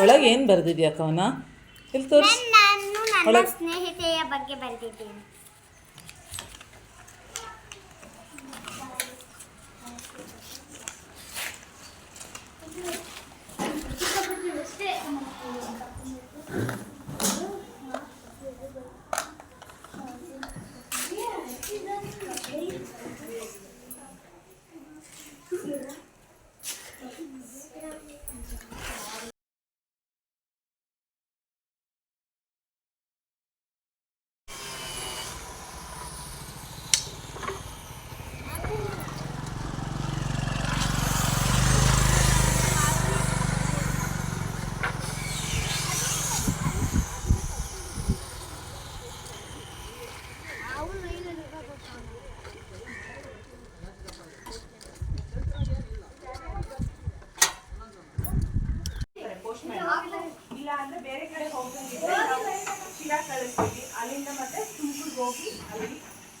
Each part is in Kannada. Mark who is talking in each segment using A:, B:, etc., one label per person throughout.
A: ಒಳಗೆ ಏನು ಬರೆದಿದ್ಯಾ ಕವನ? ಇಲ್ಲಿ ತೋರಿಸಿ.
B: ನಾನು ನನ್ನ ಸ್ನೇಹಿತೆಯ ಬಗ್ಗೆ ಬರೆದಿದ್ದೇನೆ
C: ಅಷ್ಟೇ
D: ಪೋಸ್ಟ್ ಇಲ್ಲ ಅಂದ್ರೆ ಬೇರೆ ಕಡೆ ಹೋಗಂಗಿದ್ರೆ ನಾವು ಶಿರಾ ಕಳಿಸ್ತೀವಿ ಅಲ್ಲಿಂದ ಮತ್ತೆ ತುಮಕೂರು ಹೋಗಿ ಅಲ್ಲಿ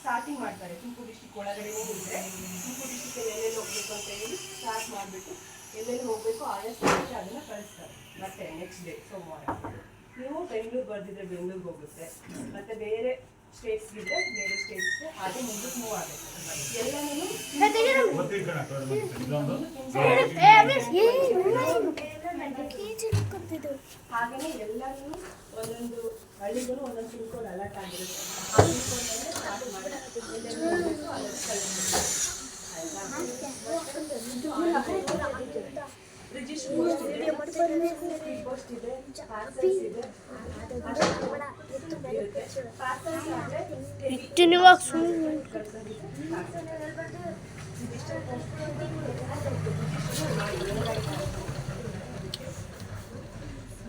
D: ಸ್ಟಾರ್ಟಿಂಗ್ ಮಾಡ್ತಾರೆ ತುಮಕೂರು ಡಿಸ್ಟಿಕ್ ಒಳಗಡೆನೇ ಇದ್ರೆ ತುಮಕೂರು ಡಿಸ್ಟಿಕ್ ಎಲ್ಲೆಲ್ಲಿ ಹೋಗ್ಬೇಕು ಅಂತ ಹೇಳಿ ಸ್ಟಾರ್ಟ್ ಮಾಡಿಬಿಟ್ಟು ಎಲ್ಲೆಲ್ಲಿ ಹೋಗ್ಬೇಕು ಆಯಾ ಸ್ಥಳಕ್ಕೆ ಅದನ್ನ ಕಳಿಸ್ತಾರೆ ಮತ್ತೆ ನೆಕ್ಸ್ಟ್ ಡೇ ಸೋಮವಾರ ನೀವು ಬೆಂಗಳೂರು ಬರ್ದಿದ್ರೆ ಬೆಂಗಳೂರಿಗೆ ಹೋಗುತ್ತೆ ಮತ್ತೆ ಬೇರೆ ಸ್ಟೇಟ್ಸ್ ಇದ್ರೆ ಬೇರೆ ಸ್ಟೇಟ್ಸ್ಗೆ ಹಾಗೆ ಮುಂದಕ್ಕೆ ಮೂವ್ ಆಗುತ್ತೆ. ಎಲ್ಲನೂ ಹಾಗೇನೆ ಎಲ್ಲರೂ ಒಂದೊಂದು ಹಳ್ಳಿಗೂ ಒಂದೊಂದು ಪಿನ್ಕೋಡ್ ಅಲರ್ಟ್ ಆಗಿರುತ್ತೆ. ಪೋಸ್ಟ್ ಇದೆ ಸ್ಪೀಡ್ ಪೋಸ್ಟ್ ಇದೆ ಪಾರ್ಸಲ್ಸ್ ಇದೆ ಪಾರ್ಸಲ್ಸ್ ಅಂದ್ರೆ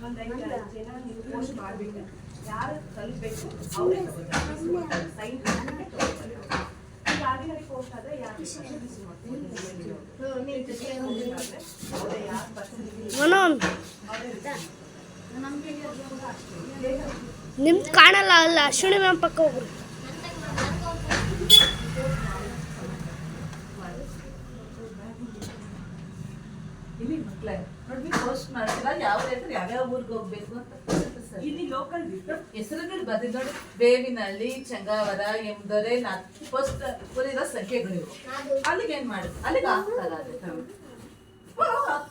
D: ಒಂದು ಐದು ಜನ ನೀವು ಪೋಸ್ಟ್ ಮಾಡಬೇಕು ಯಾರು ತಲುಪಬೇಕು ಅವರೇ ಸೈನ್
C: ನಿಮ್ದು ಕಾಣಲ್ಲ ಅಲ್ಲ ಅಶ್ವಿನಿ ಮ್ಯಾಮ್ ಪಕ್ಕ ಹೋಗ್ರಿ
A: ಇಲ್ಲಿ ಮಕ್ಕಳೇ ನೋಡಿ ಪೋಸ್ಟ್ ಮಾಡ್ತೀರಾ? ಯಾವ ರೈತರು ಯಾವ್ಯಾವ ಊರಿಗೆ ಹೋಗ್ಬೇಕು ಅಂತ.
D: ಇಲ್ಲಿ ಲೋಕಲ್
A: ಹೆಸರುಗಳು ನೋಡಿ. ಬೇವಿನಲ್ಲಿ ಚಂಗಾವರ ಎಂದರೆ ಫಸ್ಟ್ ಬರೀರೋ ಸಂಖ್ಯೆಗಳು ಇವು. ಅಲ್ಲಿಗೆ ಏನ್ ಮಾಡುದು? ಅಲ್ಲಿಗೆ ಹಾಕ್ತಾರೆ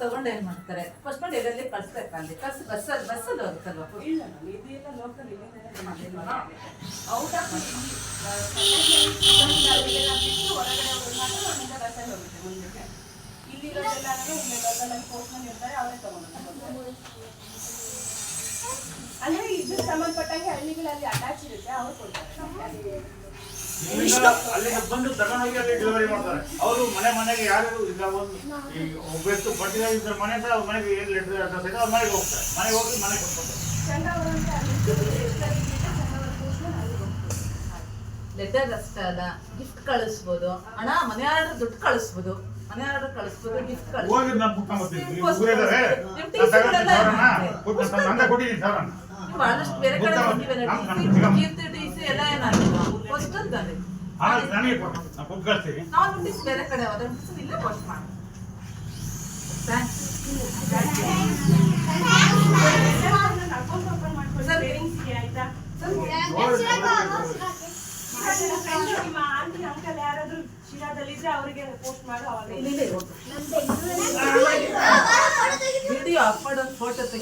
A: ತಗೊಂಡು ಏನ್ ಮಾಡ್ತಾರೆ? ಫಸ್ಟ್ ಮಂಡ್ ಎಲ್ಲೆಲ್ಲಿ ಕಳ್ಸ್ಬೇಕಲ್ಲಿ ಕಸ್ ಬಸ್ಸಲ್ಲಿ ಬಸ್ಸಲ್ಲಿ ಹೋಗುತ್ತಲ್ವ?
D: ಔಟ್ ಆಫ್ ಹೊರಗಡೆ ಹೋಗೋದು ಮಾತ್ರ ಒಂದಿಂದ ಬಸ್ಸಲ್ಲಿ ಹೋಗುತ್ತೆ ಮುಂದಕ್ಕೆ. ಇಲ್ಲಿರೋದೆಲ್ಲ ಪೋಸ್ಟ್ಮನ್ ಇರ್ತಾರೆ ಅವರೇ ತಗೊಂಡು ಅಂದ್ರೆ ಸಂಬಂಧಪಟ್ಟಂಗೆ ಹಳ್ಳಿಗಳಲ್ಲಿ ಅಟ್ಯಾಚ್ ಇರುತ್ತೆ ಅವ್ರು ಕೊಡ್ತಾರೆ.
E: ಬಂದು ತಗೊಂಡೋಗಿ ಅಲ್ಲಿ ಡೆಲಿವರಿ ಮಾಡ್ತಾರೆ. ಅವರು ಮನೆ ಮನೆಗೆ ಯಾರು ಇಲ್ಲ ಒಂದು ಪಟ್ಟಿದಾಗ ಇದ್ರ ಮನೆ ಅವ್ರ ಮನೆಗೆ ಏನು ಲೆಟರ್ ಅಡ್ರೆಸ್ ಇದೆ ಅವ್ರ ಮನೆಗೆ ಹೋಗ್ತಾರೆ. ಮನೆಗೆ ಹೋಗಿ
D: ಅಲ್ಲಿ ಹೋಗ್ತಾರೆ.
A: ಲೆಟರ್ ಅಷ್ಟೇ ಅಲ್ಲ ಗಿಫ್ಟ್ ಕಳಿಸ್ಬೋದು. ಹಣ ಮನೆ ಆರ್ಡರ್ ದುಡ್ಡು ಕಳಿಸ್ಬೋದು. ಮನೆ ಆರ್ಡರ್ ಕಳಿಸ್ಬೋದು. ಗಿಫ್ಟ್
E: ಹೋಗಿ
A: ಕಳಿಸ್ಬೋದು
E: ನಾನು ಪುಟ್ಟ ಬರ್ತೀನಿ ಊರಿದ್ದಾರೆ
A: ನಿಮ್
E: ನಾನು ತಗೊಂಡು
A: ಟೀಚರ್
E: ಸಾವಿರನ
A: ಎಲ್ಲ
E: ಪುಟ್ಟ ನಂದ ಕೊಟ್ಟಿದ್ದೀನಿ ಸಾವಿರನ
A: ಬಹಳಷ್ಟು ಬೇರೆ ಕಡೆ
E: ಗೊತ್ತಾ?
A: ಹೋಗಿವೆ
E: ನಮ್- ನಮ್ ಸಿಗಮ್ಮ.
A: ಕೀರ್ತಿ ಟಿ ಸಿ ಎಲ್ಲ ಏನಾಗಿಲ್ಲ ಫಸ್ಟ್ ಅಂತಾನೆ
E: ಹಾ ನನಗೆ ಕೊಟ್ಟು ನಾನು ಪುಟ್ಟ ಕಳಿಸ್ತೀನಿ
A: ನಾವು ನೋಟಿಸ್ ಬೇರೆ ಕಡೆ ಹೋದ್ರೆ ನೋಟಿಸ್ ಇಲ್ಲೇ ಪೋಸ್ಟ್ ಮಾಡಿ ಥ್ಯಾಂಕ್ಸ್
D: ಅಕೌಂಟ್ ಓಪನ್ ಮಾಡ್ಕೊಳ್ಳಿ ಸೇವಿಂಗ್ಸ್ಗೆ ಆಯ್ತಾ ನಿಮ್ಮ ಆಂಟಿ ಅಂಕಲ್ ಯಾರಾದ್ರೂ ಶಿರಾದಲ್ಲಿದ್ರೆ ಅವರಿಗೆ ಪೋಸ್ಟ್ ಮಾಡು ಅವಾಗ
A: ವಿಡಿಯೋ ಅಪ್ ಮಾಡೋದು ಫೋಟೋ ತೆಗಿ